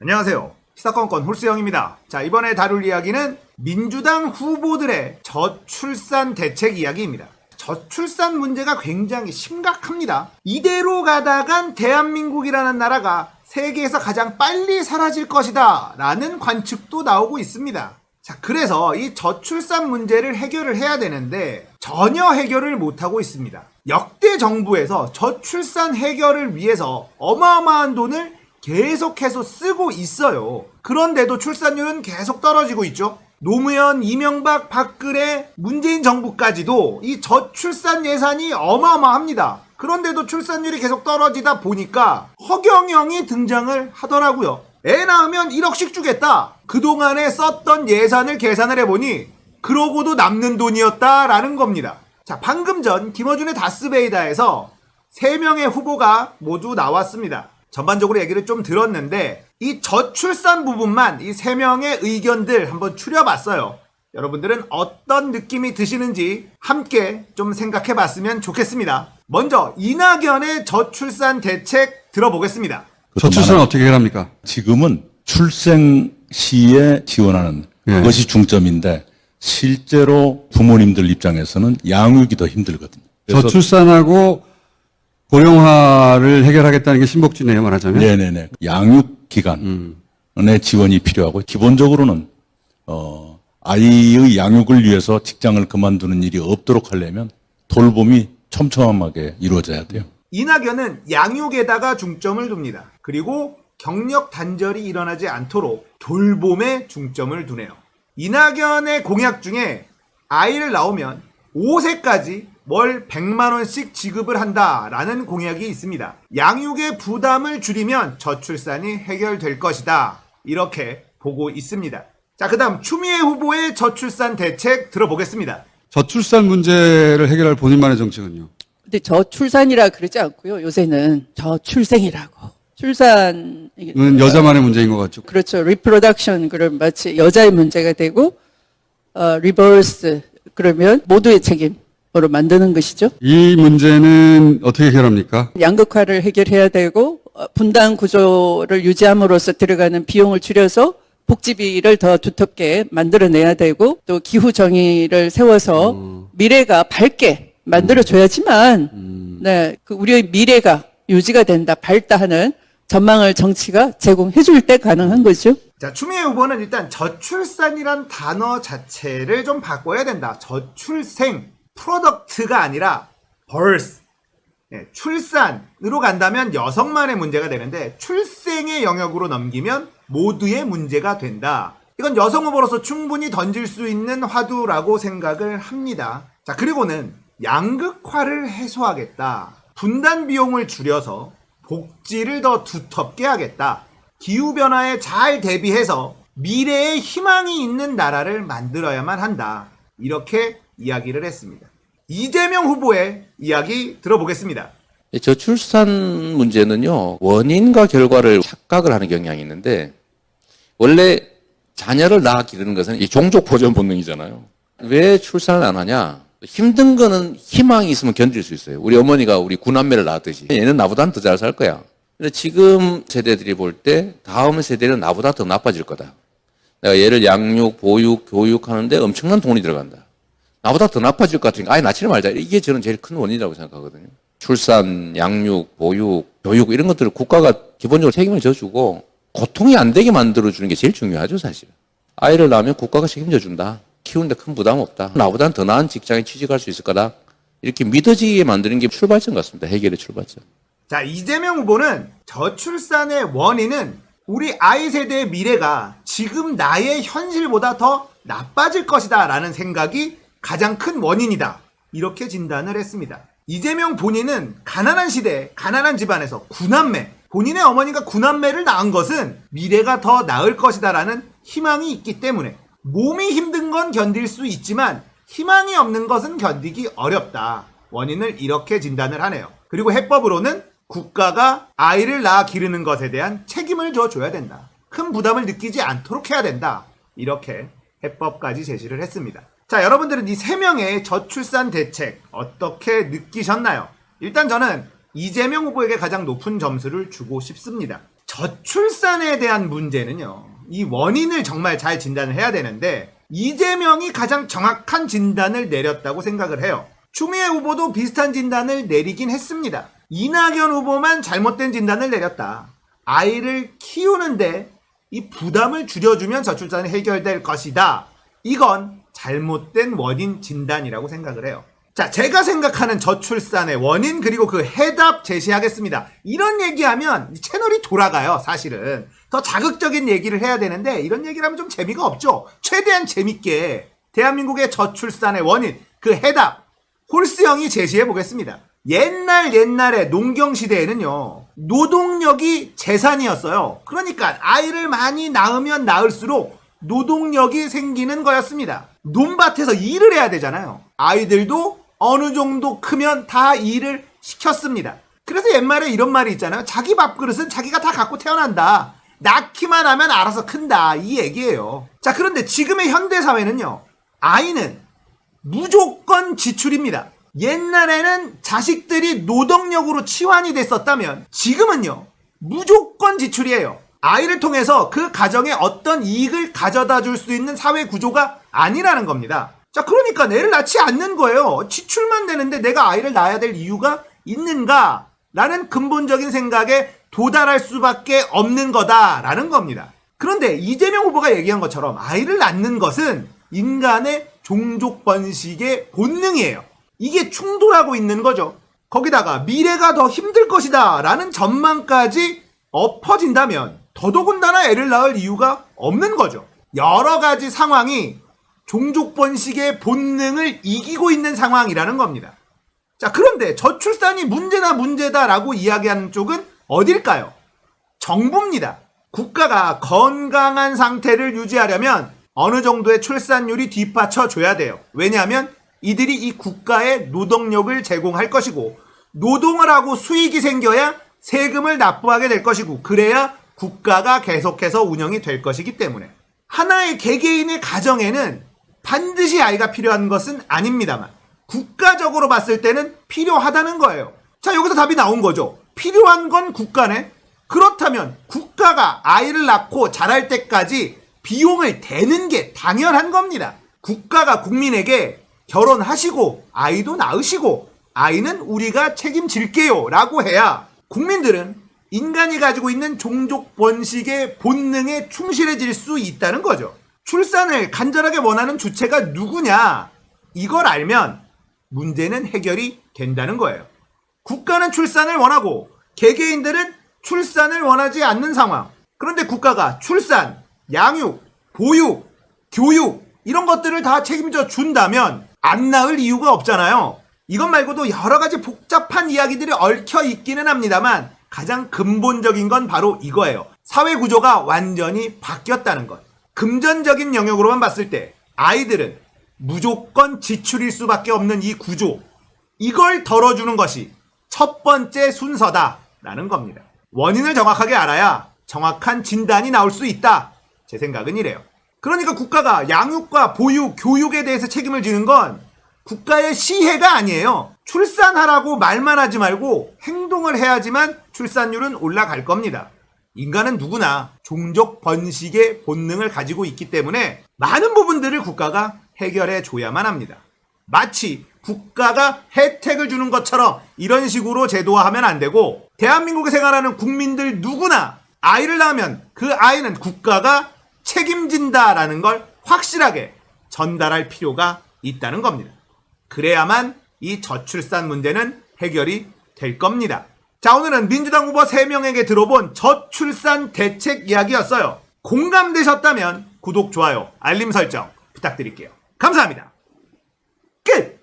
안녕하세요. 시사건건 홀수영입니다. 자, 이번에 다룰 이야기는 민주당 후보들의 저출산 대책 이야기입니다. 저출산 문제가 굉장히 심각합니다. 이대로 가다간 대한민국이라는 나라가 세계에서 가장 빨리 사라질 것이다. 라는 관측도 나오고 있습니다. 자, 그래서 이 저출산 문제를 해결을 해야 되는데 전혀 해결을 못하고 있습니다. 역대 정부에서 저출산 해결을 위해서 어마어마한 돈을 계속해서 쓰고 있어요. 그런데도 출산율은 계속 떨어지고 있죠. 노무현, 이명박, 박근혜, 문재인 정부까지도 이 저출산 예산이 어마어마합니다. 그런데도 출산율이 계속 떨어지다 보니까 허경영이 등장을 하더라고요. 애 낳으면 1억씩 주겠다. 그동안에 썼던 예산을 계산을 해보니 그러고도 남는 돈이었다라는 겁니다. 자, 방금 전 김어준의 다스베이다에서 3명의 후보가 모두 나왔습니다. 전반적으로 얘기를 좀 들었는데 이 저출산 부분만 이 3명의 의견들 한번 추려봤어요. 여러분들은 어떤 느낌이 드시는지 함께 좀 생각해 봤으면 좋겠습니다. 먼저 이낙연의 저출산 대책 들어보겠습니다. 저출산은 어떻게 해결합니까? 지금은 출생 시에 지원하는 예. 그것이 중점인데 실제로 부모님들 입장에서는 양육이 더 힘들거든요. 저출산하고 고령화를 해결하겠다는 게 신복지네요, 말하자면. 네네네 양육 기간의 음. 지원이 필요하고 기본적으로는 어 아이의 양육을 위해서 직장을 그만두는 일이 없도록 하려면 돌봄이 촘촘하게 이루어져야 돼요. 이낙연은 양육에다가 중점을 둡니다. 그리고 경력 단절이 일어나지 않도록 돌봄에 중점을 두네요. 이낙연의 공약 중에 아이를 낳으면 5세까지 월 100만 원씩 지급을 한다라는 공약이 있습니다. 양육의 부담을 줄이면 저출산이 해결될 것이다. 이렇게 보고 있습니다. 자, 그 다음 추미애 후보의 저출산 대책 들어보겠습니다. 저출산 문제를 해결할 본인만의 정책은요. 근데 저출산이라 그러지 않고요. 요새는 저출생이라고. 출산 이게 은 여자만의 문제인 것 같죠. 그렇죠. 리프로덕션 그럼 마치 여자의 문제가 되고 어 리버스 그러면 모두의 책임으로 만드는 것이죠. 이 문제는 어떻게 해결합니까? 양극화를 해결해야 되고 어, 분단 구조를 유지함으로써 들어가는 비용을 줄여서 복지비를 더 두텁게 만들어내야 되고 또 기후 정의를 세워서 미래가 밝게 만들어줘야지만 네, 그 우리의 미래가 유지가 된다, 밝다 하는 전망을 정치가 제공해 줄 때 가능한 거죠. 자, 추미애 후보는 일단 저출산이란 단어 자체를 좀 바꿔야 된다. 저출생, 프로덕트가 아니라 birth, 예, 출산으로 간다면 여성만의 문제가 되는데 출생의 영역으로 넘기면 모두의 문제가 된다. 이건 여성 후보로서 충분히 던질 수 있는 화두라고 생각을 합니다. 자, 그리고는 양극화를 해소하겠다. 분단 비용을 줄여서 복지를 더 두텁게 하겠다. 기후변화에 잘 대비해서 미래에 희망이 있는 나라를 만들어야만 한다. 이렇게 이야기를 했습니다. 이재명 후보의 이야기 들어보겠습니다. 이 저출산 문제는요, 원인과 결과를 착각을 하는 경향이 있는데, 원래 자녀를 낳아 기르는 것은 이 종족 보존 본능이잖아요. 왜 출산을 안 하냐? 힘든 거는 희망이 있으면 견딜 수 있어요. 우리 어머니가 우리 구남매를 낳았듯이. 얘는 나보다는 더 잘 살 거야. 근데 지금 세대들이 볼 때 다음 세대는 나보다 더 나빠질 거다. 내가 얘를 양육, 보육, 교육하는데 엄청난 돈이 들어간다. 나보다 더 나빠질 것 같으니까 아예 낳지를 말자. 이게 저는 제일 큰 원인이라고 생각하거든요. 출산, 양육, 보육, 교육 이런 것들을 국가가 기본적으로 책임을 져주고 고통이 안 되게 만들어주는 게 제일 중요하죠, 사실. 아이를 낳으면 국가가 책임져 준다. 키우는데 큰 부담 없다. 나보다는 더 나은 직장에 취직할 수 있을 거다. 이렇게 믿어지게 만드는 게 출발점 같습니다. 해결의 출발점. 자, 이재명 후보는 저출산의 원인은 우리 아이 세대의 미래가 지금 나의 현실보다 더 나빠질 것이다 라는 생각이 가장 큰 원인이다. 이렇게 진단을 했습니다. 이재명 본인은 가난한 시대, 가난한 집안에서 구남매, 본인의 어머니가 구남매를 낳은 것은 미래가 더 나을 것이다 라는 희망이 있기 때문에 몸이 힘든 건 견딜 수 있지만 희망이 없는 것은 견디기 어렵다. 원인을 이렇게 진단을 하네요. 그리고 해법으로는 국가가 아이를 낳아 기르는 것에 대한 책임을 져줘야 된다. 큰 부담을 느끼지 않도록 해야 된다. 이렇게 해법까지 제시를 했습니다. 자, 여러분들은 이 세 명의 저출산 대책 어떻게 느끼셨나요? 일단 저는 이재명 후보에게 가장 높은 점수를 주고 싶습니다. 저출산에 대한 문제는요. 이 원인을 정말 잘 진단을 해야 되는데 이재명이 가장 정확한 진단을 내렸다고 생각을 해요. 추미애 후보도 비슷한 진단을 내리긴 했습니다. 이낙연 후보만 잘못된 진단을 내렸다. 아이를 키우는데 이 부담을 줄여주면 저출산이 해결될 것이다. 이건 잘못된 원인 진단이라고 생각을 해요. 자, 제가 생각하는 저출산의 원인 그리고 그 해답 제시하겠습니다. 이런 얘기하면 이 채널이 돌아가요, 사실은. 더 자극적인 얘기를 해야 되는데 이런 얘기를 하면 좀 재미가 없죠. 최대한 재밌게 대한민국의 저출산의 원인, 그 해답 홀스 형이 제시해 보겠습니다. 옛날 옛날에 농경 시대에는요 노동력이 재산이었어요. 그러니까 아이를 많이 낳으면 낳을수록 노동력이 생기는 거였습니다. 논밭에서 일을 해야 되잖아요. 아이들도 어느 정도 크면 다 일을 시켰습니다. 그래서 옛말에 이런 말이 있잖아요. 자기 밥그릇은 자기가 다 갖고 태어난다. 낳기만 하면 알아서 큰다. 이 얘기예요. 자, 그런데 지금의 현대 사회는요. 아이는 무조건 지출입니다. 옛날에는 자식들이 노동력으로 치환이 됐었다면 지금은요. 무조건 지출이에요. 아이를 통해서 그 가정에 어떤 이익을 가져다 줄 수 있는 사회 구조가 아니라는 겁니다. 자, 그러니까 애를 낳지 않는 거예요. 지출만 되는데 내가 아이를 낳아야 될 이유가 있는가? 라는 근본적인 생각에 도달할 수밖에 없는 거다라는 겁니다. 그런데 이재명 후보가 얘기한 것처럼 아이를 낳는 것은 인간의 종족 번식의 본능이에요. 이게 충돌하고 있는 거죠. 거기다가 미래가 더 힘들 것이다 라는 전망까지 엎어진다면 더더군다나 애를 낳을 이유가 없는 거죠. 여러 가지 상황이 종족 번식의 본능을 이기고 있는 상황이라는 겁니다. 자, 그런데 저출산이 문제나 문제다라고 이야기하는 쪽은 어딜까요? 정부입니다. 국가가 건강한 상태를 유지하려면 어느 정도의 출산율이 뒷받쳐 줘야 돼요. 왜냐하면 이들이 이 국가에 노동력을 제공할 것이고 노동을 하고 수익이 생겨야 세금을 납부하게 될 것이고 그래야 국가가 계속해서 운영이 될 것이기 때문에 하나의 개개인의 가정에는 반드시 아이가 필요한 것은 아닙니다만 국가적으로 봤을 때는 필요하다는 거예요. 자, 여기서 답이 나온 거죠. 필요한 건 국가네? 그렇다면 국가가 아이를 낳고 자랄 때까지 비용을 대는 게 당연한 겁니다. 국가가 국민에게 결혼하시고 아이도 낳으시고 아이는 우리가 책임질게요 라고 해야 국민들은 인간이 가지고 있는 종족 번식의 본능에 충실해질 수 있다는 거죠. 출산을 간절하게 원하는 주체가 누구냐? 이걸 알면 문제는 해결이 된다는 거예요. 국가는 출산을 원하고 개개인들은 출산을 원하지 않는 상황. 그런데 국가가 출산, 양육, 보육, 교육 이런 것들을 다 책임져 준다면 안 낳을 이유가 없잖아요. 이것 말고도 여러 가지 복잡한 이야기들이 얽혀 있기는 합니다만 가장 근본적인 건 바로 이거예요. 사회 구조가 완전히 바뀌었다는 것. 금전적인 영역으로만 봤을 때 아이들은 무조건 지출일 수밖에 없는 이 구조. 이걸 덜어주는 것이 첫 번째 순서다라는 겁니다. 원인을 정확하게 알아야 정확한 진단이 나올 수 있다. 제 생각은 이래요. 그러니까 국가가 양육과 보육, 교육에 대해서 책임을 지는 건 국가의 시혜가 아니에요. 출산하라고 말만 하지 말고 행동을 해야지만 출산율은 올라갈 겁니다. 인간은 누구나 종족 번식의 본능을 가지고 있기 때문에 많은 부분들을 국가가 해결해 줘야만 합니다. 마치 국가가 혜택을 주는 것처럼 이런 식으로 제도화하면 안 되고 대한민국에 생활하는 국민들 누구나 아이를 낳으면 그 아이는 국가가 책임진다라는 걸 확실하게 전달할 필요가 있다는 겁니다. 그래야만 이 저출산 문제는 해결이 될 겁니다. 자, 오늘은 민주당 후보 3명에게 들어본 저출산 대책 이야기였어요. 공감되셨다면 구독, 좋아요, 알림 설정 부탁드릴게요. 감사합니다. 끝!